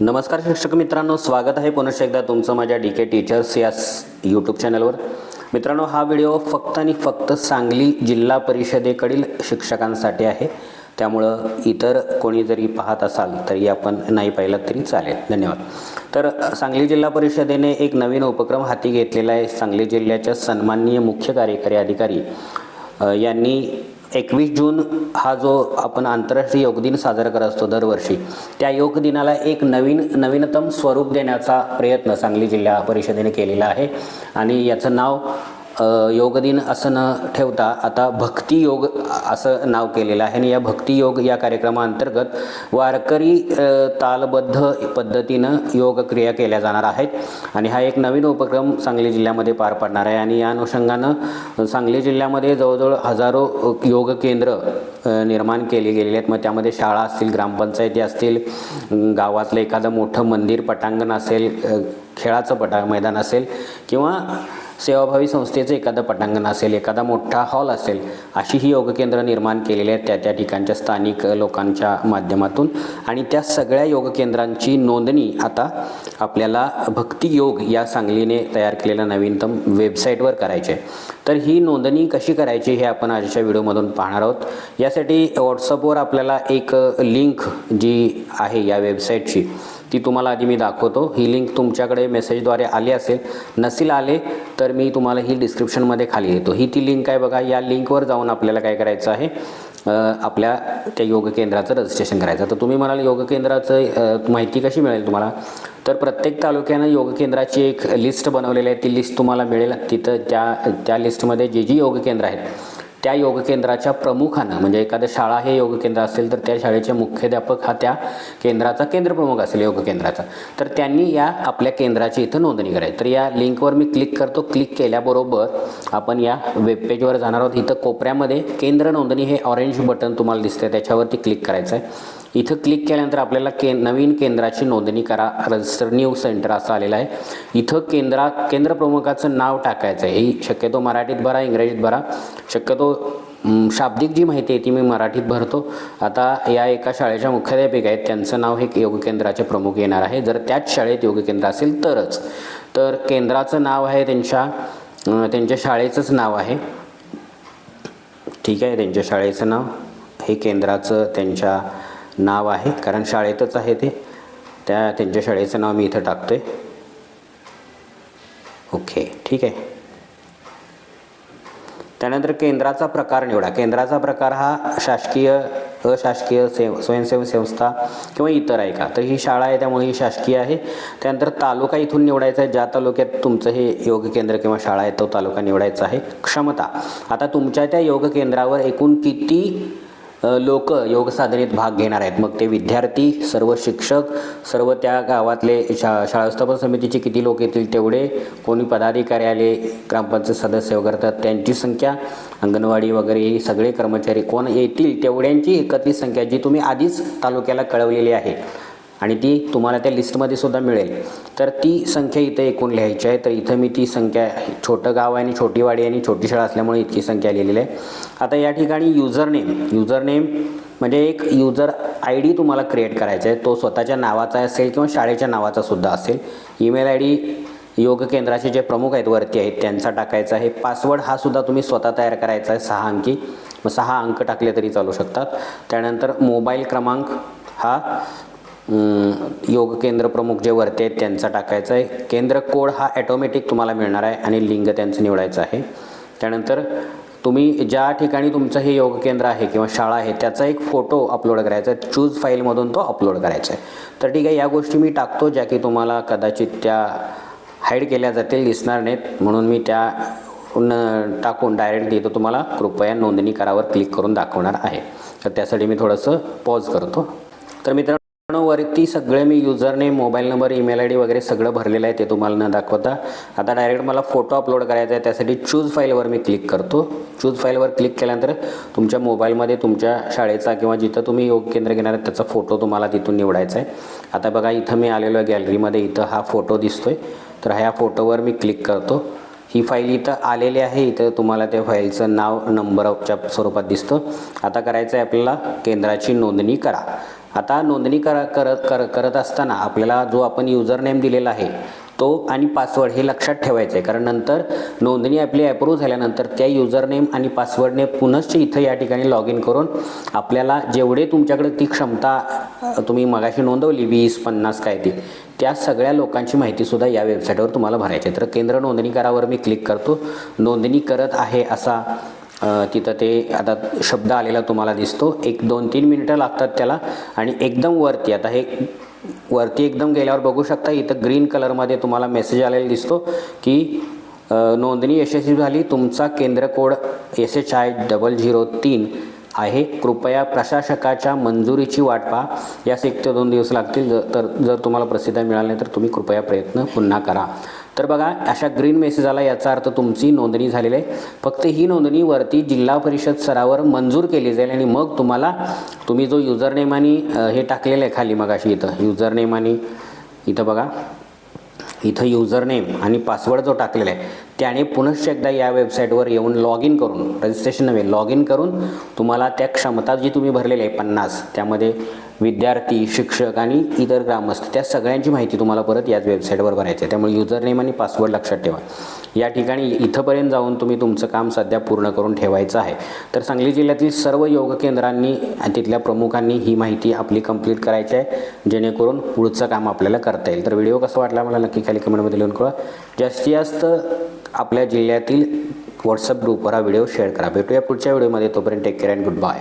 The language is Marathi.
नमस्कार शिक्षक मित्रांनो स्वागत आहे पुनश्च एकदा तुमचं माझ्या डी के टीचर्स या यूट्यूब चॅनलवर मित्रांनो हा व्हिडिओ फक्त आणि फक्त सांगली जिल्हा परिषदेकडील शिक्षकांसाठी आहे. त्यामुळं इतर कोणी जरी पाहत असाल तरी आपण नाही पाहिलं तरी चालेल. धन्यवाद. तर सांगली जिल्हा परिषदेने एक नवीन उपक्रम हाती घेतलेला आहे. सांगली जिल्ह्याच्या सन्माननीय मुख्य कार्यकारी अधिकारी यांनी एकवीस जून हा जो आपण आंतरराष्ट्रीय योग दिन साजरा करत असतो दरवर्षी त्या योग दिनाला एक नवीन नवीनतम स्वरूप देण्याचा प्रयत्न सांगली जिल्हा परिषदेने केलेला आहे. आणि याचं नाव योगदिन योग दिन असं न ठेवता आता भक्ती योग असं नाव केलेलं आहे. आणि या भक्ती योग या कार्यक्रमाअंतर्गत वारकरी तालबद्ध पद्धतीनं योग क्रिया केल्या जाणार आहेत. आणि हा एक नवीन उपक्रम सांगली जिल्ह्यामध्ये पार पडणार आहे. आणि या अनुषंगानं सांगली जिल्ह्यामध्ये जवळजवळ हजारो योग केंद्र निर्माण केली गेलेली आहेत. मग त्यामध्ये शाळा असतील ग्रामपंचायती असतील गावातलं एखादं मोठं मंदिर पटांगण असेल खेळाचं पटा मैदान असेल किंवा सेवाभावी संस्थेचं एखादं पटांगण असेल एखादा मोठा हॉल असेल अशी ही योग केंद्र निर्माण केलेली आहेत त्या त्या ठिकाणच्या स्थानिक लोकांच्या माध्यमातून आणि त्या सगळ्या योग केंद्रांची नोंदणी आता आपल्याला भक्ती योग या सांगलीने तयार केलेल्या नवीनतम वेबसाईटवर करायचे आहे. तर ही नोंदणी कशी करायची हे आपण आजच्या व्हिडिओमधून पाहणार आहोत यासाठी व्हॉट्सअपवर आपल्याला एक लिंक जी आहे या वेबसाईटची ती तुम्हाला आधी मी दाखवतो. ही लिंक तुमच्याकडे मेसेजद्वारे आली असेल. नसेल आले तर मी तुम्हाला ही डिस्क्रिप्शनमध्ये खाली देतो ही ती लिंक आहे बघा. या लिंकवर जाऊन आपल्याला काय करायचं आहे? आपल्या त्या योग केंद्राचं रजिस्ट्रेशन करायचं तर तुम्ही म्हणाल योग केंद्राचं माहिती कशी मिळेल तुम्हाला? तर प्रत्येक तालुक्यानं योग केंद्राची एक लिस्ट बनवलेली आहे. ती लिस्ट तुम्हाला मिळेल. तिथं त्या त्या लिस्टमध्ये जे जी योग केंद्र आहेत त्या योग केंद्राच्या प्रमुखानं म्हणजे एखादं शाळा हे योग केंद्र असेल तर त्या शाळेचे मुख्याध्यापक हा त्या केंद्राचा केंद्रप्रमुख असेल योग केंद्राचा. तर त्यांनी या आपल्या केंद्राची इथं नोंदणी करायची. तर या लिंकवर मी क्लिक करतो. क्लिक केल्याबरोबर आपण या वेबपेजवर जाणार आहोत. इथं कोपऱ्यामध्ये केंद्र नोंदणी हे ऑरेंज बटन तुम्हाला दिसतंय त्याच्यावरती क्लिक करायचं आहे इथं क्लिक केल्यानंतर आपल्याला के नवीन केंद्राची नोंदणी करा. रजिस्टर न्यू सेंटर असं आलेलं आहे. इथं केंद्रा केंद्र प्रमुखाचं नाव टाकायचं आहे ही शक्यतो मराठीत भरा इंग्रजीत भरा. शक्यतो शाब्दिक जी माहिती आहे ती मी मराठीत भरतो. आता या एका शाळेच्या मुख्याध्यापिका आहेत त्यांचं नाव हे योग केंद्राचे प्रमुख येणार आहे. जर त्याच शाळेत योग केंद्र असेल तरच. तर केंद्राचं नाव आहे त्यांच्या त्यांच्या शाळेचंच नाव आहे. ठीक आहे त्यांच्या शाळेचं नाव. हे केंद्राचं त्यांच्या नाव आहे कारण शाळेतच आहे ते. त्या त्यांच्या शाळेचं नाव मी इथं टाकतो आहे ओके ठीक आहे. त्यानंतर केंद्राचा प्रकार निवडा. केंद्राचा प्रकार हा शासकीय अशासकीय सेव स्वयंसेवी संस्था किंवा इतर आहे का? तर ही शाळा आहे त्यामुळे ही शासकीय आहे. त्यानंतर तालुका इथून निवडायचा आहे. ज्या तालुक्यात तुमचं हे योग केंद्र किंवा शाळा आहे तो तालुका निवडायचा आहे. क्षमता. आता तुमच्या त्या योग केंद्रावर एकूण किती लोक योग साधनेत भाग घेणार आहेत. मग ते विद्यार्थी सर्व शिक्षक सर्व त्या गावातले शा शाळा व्यवस्थापन समितीचे किती लोक येतील तेवढे कोणी पदाधिकारी आले ग्रामपंचायत सदस्य वगैरे तर त्यांची संख्या अंगणवाडी वगैरे सगळे कर्मचारी कोण येतील तेवढ्यांची एकत्रित संख्या जी तुम्ही आधीच तालुक्याला कळवलेली आहे. आणि ती तुम्हाला त्या लिस्टमध्ये सुद्धा मिळेल. तर ती संख्या इथं एकूण लिहायची आहे. तर इथं मी ती संख्या छोटं गाव आहे आणि छोटी वाडी आणि छोटी शाळा असल्यामुळे इतकी संख्या लिहिलेली आहे. आता या ठिकाणी युजर नेम युजर नेम म्हणजे एक युजर आय डी तुम्हाला क्रिएट करायचा आहे. तो स्वतःच्या नावाचा असेल किंवा शाळेच्या नावाचा सुद्धा असेल. ईमेल आय डी योग केंद्राचे जे प्रमुख आहेत वरती आहेत त्यांचा टाकायचा आहे. पासवर्ड हा सुद्धा तुम्ही स्वतः तयार करायचा आहे. सहा अंकी. मग सहा अंक टाकले तरी चालू शकतात. त्यानंतर मोबाईल क्रमांक हा योग केंद्र प्रमुख जे वरती आहेत त्यांचा टाकायचा आहे. केंद्र कोड हा ॲटोमॅटिक तुम्हाला मिळणार आहे आणि लिंग त्यांचं निवडायचं आहे. त्यानंतर तुम्ही ज्या ठिकाणी तुमचं हे योग केंद्र आहे किंवा शाळा आहे त्याचा एक फोटो अपलोड करायचा आहे. चूज फाईलमधून तो अपलोड करायचा आहे. तर ठीक आहे या गोष्टी मी टाकतो ज्या की तुम्हाला कदाचित त्या हाईड केल्या जातील दिसणार नाहीत. म्हणून मी त्या न टाकून डायरेक्ट देतो तुम्हाला कृपया नोंदणी करावर क्लिक करून दाखवणार आहे. तर त्यासाठी मी थोडंसं पॉज करतो. तर मित्रांनो वरती सगळे मी युजरने mobile number email I D वगैरे सगळं भरलेलं आहे ते तुम्हाला न दाखवता. आता डायरेक्ट मला फोटो अपलोड करायचा आहे त्यासाठी चूज फाईलवर मी क्लिक करतो. चूज फाईलवर क्लिक केल्यानंतर तुमच्या मोबाईलमध्ये तुमच्या शाळेचा किंवा जिथं तुम्ही योग केंद्र घेणार आहे त्याचा फोटो तुम्हाला तिथून निवडायचा आहे. आता बघा इथं मी आलेलो आहे गॅलरीमध्ये इथं हा फोटो दिसतो आहे तर ह्या फोटोवर मी क्लिक करतो. ही फाईल इथं आलेली आहे इथं तुम्हाला त्या फाईलचं नाव नंबरच्या स्वरूपात दिसतं. आता करायचं आहे आपल्याला केंद्राची नोंदणी करा. आता नोंदणी करा करत कर करत असताना आपल्याला जो आपण युजर नेम दिलेला आहे तो आणि पासवर्ड हे लक्षात ठेवायचं आहे कारण नंतर नोंदणी आपली अप्रूव्ह झाल्यानंतर त्या युजर नेम आणि पासवर्डने पुनश्च इथं या ठिकाणी लॉग इन करून आपल्याला जेवढे तुमच्याकडे ती क्षमता तुम्ही मगाशी नोंदवली वीस पन्नास काय ती त्या सगळ्या लोकांची माहितीसुद्धा या वेबसाईटवर तुम्हाला भरायची आहे. तर केंद्र नोंदणी करावर मी क्लिक करतो. नोंदणी करत आहे असा तिथं ते आता शब्द आलेला तुम्हाला दिसतो. एक दोन तीन मिनिटं लागतात त्याला आणि एकदम वरती आता हे वरती एकदम गेल्यावर बघू शकता इथं ग्रीन कलरमध्ये तुम्हाला मेसेज आलेला दिसतो की नोंदणी यशस्वी झाली. तुमचा केंद्र code S H I double zero तीन आहे. कृपया प्रशासकाच्या मंजुरीची वाट पहा. यास एक ते दोन दिवस लागतील. जर तर जर तुम्हाला प्रसिद्ध मिळाली तर तुम्ही कृपया प्रयत्न पुन्हा करा. तर बघा अशा ग्रीन मेसेज आला याचा अर्थ तुमची नोंदणी झालेली आहे. फक्त ही नोंदणी वरती जिल्हा परिषद स्तरावर मंजूर केली जाईल आणि मग तुम्हाला तुम्ही जो युजर नेम आणि हे टाकलेलं आहे खाली मगाशी इथं युजर नेम आणि इथं बघा इथं युजर नेम आणि पासवर्ड जो टाकलेला आहे त्याने पुनश्च एकदा या वेबसाईटवर येऊन लॉग इन करून रजिस्ट्रेशन नव्हे लॉग इन करून तुम्हाला त्या क्षमता जी तुम्ही भरलेली आहे पन्नास त्यामध्ये विद्यार्थी शिक्षक आणि इतर ग्रामस्थ त्या सगळ्यांची माहिती तुम्हाला परत याच वेबसाईटवर भरायची आहे. त्यामुळे युजर नेम आणि पासवर्ड लक्षात ठेवा. या ठिकाणी इथंपर्यंत जाऊन तुम्ही तुमचं काम सध्या पूर्ण करून ठेवायचं आहे. तर सांगली जिल्ह्यातील सर्व योग केंद्रांनी तिथल्या प्रमुखांनी ही माहिती आपली कंप्लीट करायची आहे जेणेकरून पुढचं काम आपल्याला करता येईल. तर व्हिडिओ कसा वाटला मला नक्की खाली कमेंटमध्ये लिहून कळवा. जास्तीत जास्त आपल्या जिल्ह्यातील व्हॉट्सअप ग्रुपवर हा व्हिडिओ शेअर करा. भेटूया पुढच्या व्हिडिओमध्ये तोपर्यंत take care and good bye